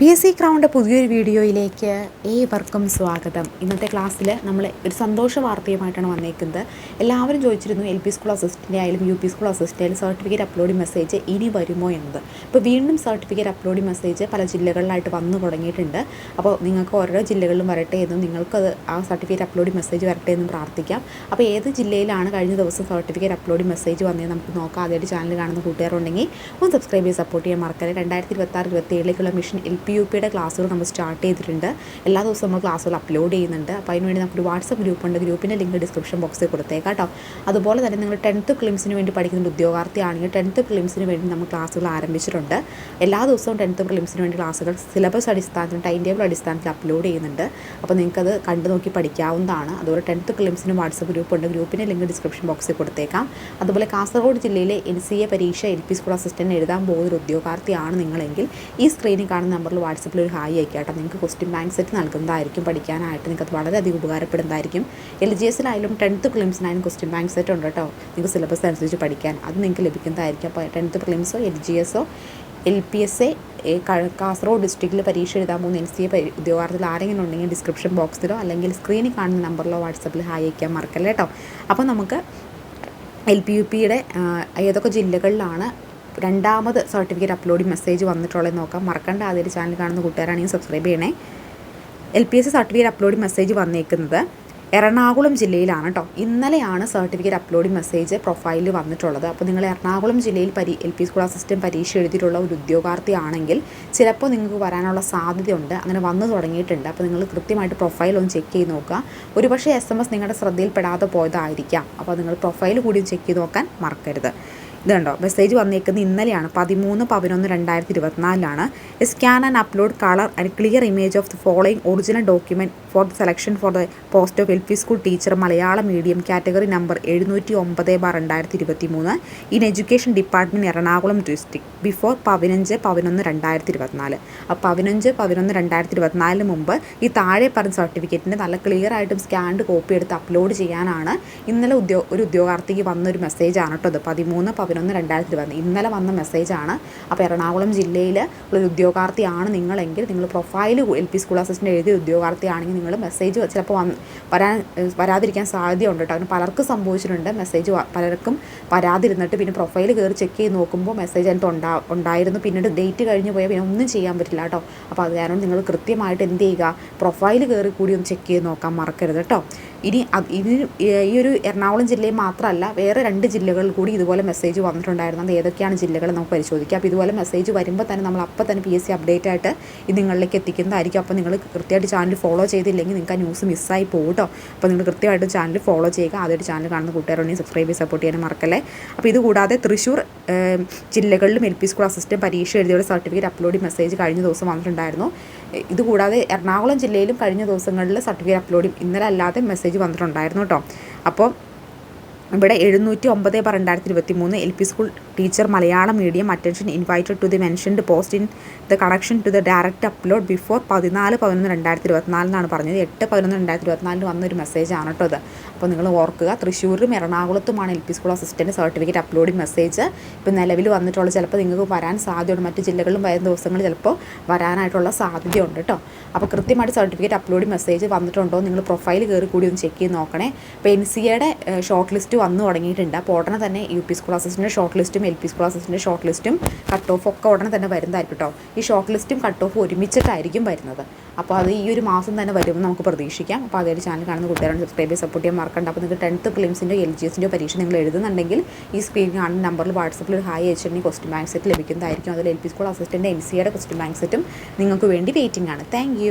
P S C crowned പുതിയൊരു വീഡിയോയിലേക്ക് ഏവർക്കും സ്വാഗതം. ഇന്നത്തെ ക്ലാസ്സിൽ നമ്മൾ ഒരു സന്തോഷ വാർത്തയുമായിട്ടാണ് വന്നേക്കുന്നത്. എല്ലാവരും ചോദിച്ചിരുന്നു എൽ പി സ്കൂൾ അസിസ്റ്റന്റ് ആയാലും യു പി സ്കൂൾ അസിസ്റ്റന്റ് ആയാലും സർട്ടിഫിക്കറ്റ് അപ്ലോഡിംഗ് മെസ്സേജ് ഇനി വരുമോ എന്നത് ഇപ്പോൾ വീണ്ടും സർട്ടിഫിക്കറ്റ് അപ്ലോഡിംഗ് മെസ്സേജ് പല ജില്ലകളിലായിട്ട് വന്നു തുടങ്ങിയിട്ടുണ്ട്. അപ്പോൾ നിങ്ങൾക്ക് ഓരോ ജില്ലകളിലും വരട്ടെ എന്നും നിങ്ങൾക്കത് ആ സർട്ടിഫിക്കറ്റ് അപ്ലോഡിംഗ് മെസ്സേജ് വരട്ടെ എന്നും പ്രാർത്ഥിക്കാം. അപ്പോൾ ഏത് ജില്ലയിലാണ് കഴിഞ്ഞ ദിവസം സർട്ടിഫിക്കറ്റ് അപ്ലോഡിംഗ് മെസ്സേജ് വന്നത് നമുക്ക് നോക്കാം. ആദ്യമായിട്ട് ചാനൽ കാണുന്ന കൂട്ടുകാരുണ്ടെങ്കിൽ ഒന്ന് സബ്സ്ക്രൈബ് ചെയ്ത് സപ്പോർട്ട് ചെയ്യാൻ മറക്കരുത്. രണ്ടായിരത്തി ഇരുപത്തി ആറ് ഇരുപത്തി ഏഴിലേക്കുള്ള മിഷൻ എൽ പി യു പിയുടെ ക്ലാസ്സുകൾ നമ്മൾ സ്റ്റാർട്ട് ചെയ്തിട്ടുണ്ട്. എല്ലാ ദിവസവും നമ്മൾ ക്ലാസ്സുകൾ അപ്ലോഡ് ചെയ്യുന്നുണ്ട്. അപ്പോൾ അതിനുവേണ്ടി നമുക്കൊരു വാട്സപ്പ് ഗ്രൂപ്പ് ഉണ്ട്. ഗ്രൂപ്പിന്റെ ലിങ്ക് ഡിസ്ക്രിപ്ഷൻ ബോക്സിൽ കൊടുത്തേക്കാം കേട്ടോ. അതുപോലെ തന്നെ നിങ്ങൾ ടെൻത്ത് ക്ലിംസിന് വേണ്ടി പഠിക്കുന്ന ഉദ്യോഗാർത്ഥിയാണെങ്കിൽ ടെൻത്ത് ക്ലിംസിന് വേണ്ടി നമ്മൾ ക്ലാസ്സുകൾ ആരംഭിച്ചിട്ടുണ്ട്. എല്ലാ ദിവസവും ടെൻത്ത് ക്ലിംസിന് വേണ്ടി ക്ലാസ്സുകൾ സിലബസ് അടിസ്ഥാനത്തിൽ ടൈം ടേബിൾ അടിസ്ഥാനത്തിൽ അപ്ലോഡ് ചെയ്യുന്നുണ്ട്. അപ്പോൾ നിങ്ങൾക്കത് കണ്ടു നോക്കി പഠിക്കാവുന്നതാണ്. അതുപോലെ ടെൻത്ത് ക്ലിംസിന് വാട്സപ്പ് ഗ്രൂപ്പ് ഉണ്ട്. ഗ്രൂപ്പിന്റെ ലിങ്ക് ഡിസ്ക്രിപ്ഷൻ ബോക്സിൽ കൊടുത്തേക്കാം. അതുപോലെ കാസർഗോഡ് ജില്ലയിലെ എൻ സി എ പരീക്ഷ എൽ പി സ്കൂൾ അസിസ്റ്റന്റ് എഴുതാൻ പോകുന്ന ഒരു ഉദ്യോഗാർത്ഥിയാണ് നിങ്ങളെങ്കിൽ ഈ സ്ക്രീനിൽ കാണുന്ന നമ്പറിൽ വാട്സപ്പിൽ ഒരു ഹായ് അയക്കുക കേട്ടോ നിങ്ങൾക്ക് ക്വസ്റ്റ്യൻ ബാങ്ക് സെറ്റ് നൽകുന്നതായിരിക്കും പഠിക്കാനായിട്ട് നിങ്ങൾക്ക് വളരെയധികം ഉപകാരപ്പെടുന്നതായിരിക്കും. എൽ ജി എസിലായാലും ടെൻത്ത് പ്രിലിംസിനായാലും ക്വസ്റ്റ്യൻ ബാങ്ക് സെറ്റ് ഉണ്ട് കേട്ടോ നിങ്ങൾക്ക് സിലബസ് അനുസരിച്ച് പഠിക്കാൻ അത് നിങ്ങൾക്ക് ലഭിക്കുന്നതായിരിക്കും. അപ്പോൾ ടെൻത്ത് പ്രിലിംസോ L G എസോ L P S A Kasaragod ഡിസ്ട്രിക്റ്റിൽ പരീക്ഷ എഴുതാൻ പോകുന്ന എൻ സി എ ഉദ്യോഗാർത്ഥികൾ ആരെങ്കിലും ഉണ്ടെങ്കിൽ ഡിസ്ക്രിപ്ഷൻ ബോക്സിലോ അല്ലെങ്കിൽ സ്ക്രീനിൽ കാണുന്ന നമ്പറിലോ വാട്സപ്പിൽ ഹായ് അയക്കാൻ മറക്കല്ലേ കേട്ടോ അപ്പോൾ നമുക്ക് എൽ പി യു പിയുടെ ഏതൊക്കെ ജില്ലകളിലാണ് രണ്ടാമത് സർട്ടിഫിക്കറ്റ് അപ്ലോഡ് മെസ്സേജ് വന്നിട്ടുള്ളത് നോക്കാം. മറക്കണ്ട ആദ്യം ചാനൽ കാണുന്ന കൂട്ടുകാരാണെങ്കിൽ സബ്സ്ക്രൈബ് ചെയ്യണേ. L P S certificate upload message വന്നേക്കുന്നത് എറണാകുളം ജില്ലയിലാണ് കേട്ടോ ഇന്നലെയാണ് സർട്ടിഫിക്കറ്റ് അപ്ലോഡിംഗ് മെസ്സേജ് പ്രൊഫൈലിൽ വന്നിട്ടുള്ളത്. അപ്പോൾ നിങ്ങൾ എറണാകുളം ജില്ലയിൽ പരി എൽ പി സ്കൂൾ അസിസ്റ്റന്റ് പരീക്ഷ എഴുതിയിട്ടുള്ള ഒരു ഉദ്യോഗാർത്ഥിയാണെങ്കിൽ ചിലപ്പോൾ നിങ്ങൾക്ക് വരാനുള്ള സാധ്യതയുണ്ട്. അങ്ങനെ വന്നു തുടങ്ങിയിട്ടുണ്ട്. അപ്പോൾ നിങ്ങൾ കൃത്യമായിട്ട് പ്രൊഫൈൽ ഒന്ന് ചെക്ക് ചെയ്ത് നോക്കുക. ഒരുപക്ഷെ എസ് എം എസ് നിങ്ങളുടെ ശ്രദ്ധയിൽപ്പെടാതെ പോയതായിരിക്കാം. അപ്പോൾ നിങ്ങൾ പ്രൊഫൈൽ കൂടി ചെക്ക് ചെയ്ത് നോക്കാൻ മറക്കരുത്. ഇത് കണ്ടോ മെസ്സേജ് വന്നേക്കുന്നത് ഇന്നലെയാണ് പതിമൂന്ന് പതിനൊന്ന് രണ്ടായിരത്തി ഇരുപത്തിനാലിലാണ്. Scan and upload colour and clear image of the following original document for the selection for the post of L P school teacher Malayalam medium category number എഴുന്നൂറ്റി ഒമ്പത് ബാർ രണ്ടായിരത്തി ഇരുപത്തി മൂന്ന് in education department Ernakulam district before പതിനഞ്ച് പതിനൊന്ന് രണ്ടായിരത്തി ഇരുപത്തിനാല്. അപ്പോൾ പതിനഞ്ച് പതിനൊന്ന് രണ്ടായിരത്തി ഇരുപത്തിനാലിന് മുമ്പ് ഈ താഴെ പറഞ്ഞ സർട്ടിഫിക്കറ്റിന്റെ നല്ല ക്ലിയർ ആയിട്ടും സ്കാൻഡ് കോപ്പി എടുത്ത് അപ്ലോഡ് ചെയ്യാനാണ് ഇന്നലെ ഉദ്യോ ഒരു ഉദ്യോഗാർത്ഥിക്ക് വന്നൊരു മെസ്സേജാണ് കേട്ടോ അത് പതിമൂന്ന് പതിനൊന്ന് രണ്ടായിരത്തി ഇരുപത്തി ഇന്നലെ വന്ന മെസ്സേജാണ് അപ്പോൾ എറണാകുളം ജില്ലയിൽ ഒരു ഉദ്യോഗാർത്ഥിയാണ് നിങ്ങളെങ്കിൽ നിങ്ങൾ profile L P school assistant എഴുതിയ ഉദ്യോഗാർത്ഥിയാണെങ്കിൽ നിങ്ങൾ മെസ്സേജ് ചിലപ്പോൾ വന്ന് വരാൻ വരാതിരിക്കാൻ സാധ്യതയുണ്ട് കേട്ടോ. അതിന് പലർക്കും സംഭവിച്ചിട്ടുണ്ട് മെസ്സേജ് പലർക്കും വരാതിരുന്നിട്ട് പിന്നെ പ്രൊഫൈൽ കയറി ചെക്ക് ചെയ്ത് നോക്കുമ്പോൾ മെസ്സേജ് അതിനകത്ത് ഉണ്ടാ ഉണ്ടായിരുന്നു. പിന്നീട് ഡേറ്റ് കഴിഞ്ഞ് പോയാൽ പിന്നെ ഒന്നും ചെയ്യാൻ പറ്റില്ല കേട്ടോ. അപ്പോൾ അത് കാരണം നിങ്ങൾ കൃത്യമായിട്ട് എന്ത് ചെയ്യുക പ്രൊഫൈൽ കയറി കൂടി ഒന്ന് ചെക്ക് ചെയ്ത് നോക്കാൻ മറക്കരുത് കേട്ടോ. ഇനി ഇനി ഈ ഒരു എറണാകുളം ജില്ലയിൽ മാത്രമല്ല വേറെ രണ്ട് ജില്ലകളിൽ കൂടി ഇതുപോലെ മെസ്സേജ് വന്നിട്ടുണ്ടായിരുന്നു അത് ഏതൊക്കെയാണ് ജില്ലകൾ നമുക്ക് പരിശോധിക്കാം. അപ്പോൾ ഇതുപോലെ മെസ്സേജ് വരുമ്പോൾ തന്നെ നമ്മൾ അപ്പോൾ തന്നെ പി എസ് സി അപ്ഡേറ്റ് ആയിട്ട് ഇത് നിങ്ങളിലേക്ക് എത്തിക്കുന്നതായിരിക്കും. അപ്പോൾ നിങ്ങൾ കൃത്യമായിട്ട് ചാനൽ ഫോളോ ചെയ്തില്ലെങ്കിൽ നിങ്ങൾക്ക് ആ ന്യൂസ് മിസ്സായി പോകും അപ്പോൾ നിങ്ങൾ കൃത്യമായിട്ട് ചാനൽ ഫോളോ ചെയ്യുക. ആദ്യമായിട്ട് ചാനൽ കാണുന്ന കൂട്ടുകാരുണ്ടെങ്കിൽ സബ്സ്ക്രൈബ് ചെയ്ത് സപ്പോർട്ട് ചെയ്യാൻ മറക്കല്ലേ. അപ്പോൾ ഇത് കൂടാതെ തൃശ്ശൂർ ജില്ലകളിലും എൽ പി സ്കൂൾ അസിസ്റ്റന്റ് പരീക്ഷ എഴുതിയുള്ള സർട്ടിഫിക്കറ്റ് അപ്ലോഡ് മെസ്സേജ് കഴിഞ്ഞ ദിവസം വന്നിട്ടുണ്ടായിരുന്നു. ഇതുകൂടാതെ എറണാകുളം ജില്ലയിലും കഴിഞ്ഞ ദിവസങ്ങളിൽ സർട്ടിഫിക്കറ്റ് അപ്ലോഡ് ഇന്നലെ അല്ലാതെ മെസ്സേജ് വന്നിട്ടുണ്ടായിരുന്നു കേട്ടോ അപ്പോൾ ഇവിടെ എഴുന്നൂറ്റി ഒമ്പത് പറ രണ്ടായിരത്തി ഇരുപത്തി മൂന്ന് L P school teacher Malayalam medium attention invited to the mentioned post in the connection to the direct upload before പതിനാല് പതിനൊന്ന് രണ്ടായിരത്തി ഇരുപത്തിനാലിനാണ് പറഞ്ഞത്. എട്ട് പതിനൊന്ന് രണ്ടായിരത്തി ഇരുപത്തിനാലിന് വന്നൊരു മെസ്സേജാണ് കേട്ടോ അത് അപ്പോൾ നിങ്ങൾ ഓർക്കുക തൃശ്ശൂരിലും എറണാകുളത്തുമാണ് L P school assistant certificate uploading message ഇപ്പോൾ നിലവിൽ വന്നിട്ടുള്ള ചിലപ്പോൾ നിങ്ങൾക്ക് വരാൻ സാധ്യതയുണ്ട്. മറ്റ് ജില്ലകളിലും വരുന്ന ദിവസങ്ങളിൽ ചിലപ്പോൾ വരാനായിട്ടുള്ള സാധ്യതയുണ്ട് കേട്ടോ അപ്പോൾ കൃത്യമായിട്ട് സർട്ടിഫിക്കറ്റ് അപ്ലോഡിംഗ് മെസ്സേജ് വന്നിട്ടുണ്ടോ നിങ്ങൾ പ്രൊഫൈൽ കയറി കൂടി ഒന്ന് ചെക്ക് ചെയ്ത് നോക്കണേ. അപ്പോൾ എൻ സി എയുടെ ഷോർട്ട് ലിസ്റ്റ് വന്നു തുടങ്ങിയിട്ടുണ്ട്. അപ്പോൾ ഉടനെ തന്നെ U P school assistant short ലിസ്റ്റും L P school assistant short ലിസ്റ്റും കട്ട് ഓഫ് ഒക്കെ ഉടനെ തന്നെ വരുന്നതായിരിക്കും കേട്ടോ ഈ ഷോർട്ട് ലിസ്റ്റും കട്ട് ഓഫ് ഒരുമിച്ചിട്ടായിരിക്കും വരുന്നത്. അപ്പോൾ അത് ഈ ഒരു മാസം തന്നെ വരുമെന്ന് നമുക്ക് പ്രതീക്ഷിക്കാം. അപ്പോൾ അതേ ചാനൽ കാണുന്ന കുട്ടികളാണ് സബ്സ്ക്രൈബ് സപ്പോർട്ട് ചെയ്യാൻ മറക്കണ്ട. അപ്പോൾ നിങ്ങൾക്ക് ടെൻത്ത് പ്രിലിംസിന്റെ എൽ ജി എസിന്റെ പരീക്ഷ നിങ്ങൾ എഴുതുന്നുണ്ടെങ്കിൽ ഈ സ്ക്രീൻ കാണുന്ന നമ്പറിൽ വാട്സപ്പിൽ ഒരു ഹായ് അയച്ചിട്ടുണ്ടെങ്കിൽ ക്വസ്റ്റ്യൻ ബാങ്ക് സെറ്റ് ലഭിക്കുന്നതായിരിക്കും. അതിൽ L P school assistant N സിയുടെ ക്വസ്റ്റ്യൻ ബാങ്ക് സെറ്റും നിങ്ങൾക്ക് വേണ്ടി വെയിറ്റിംഗ് ആണ്. താങ്ക്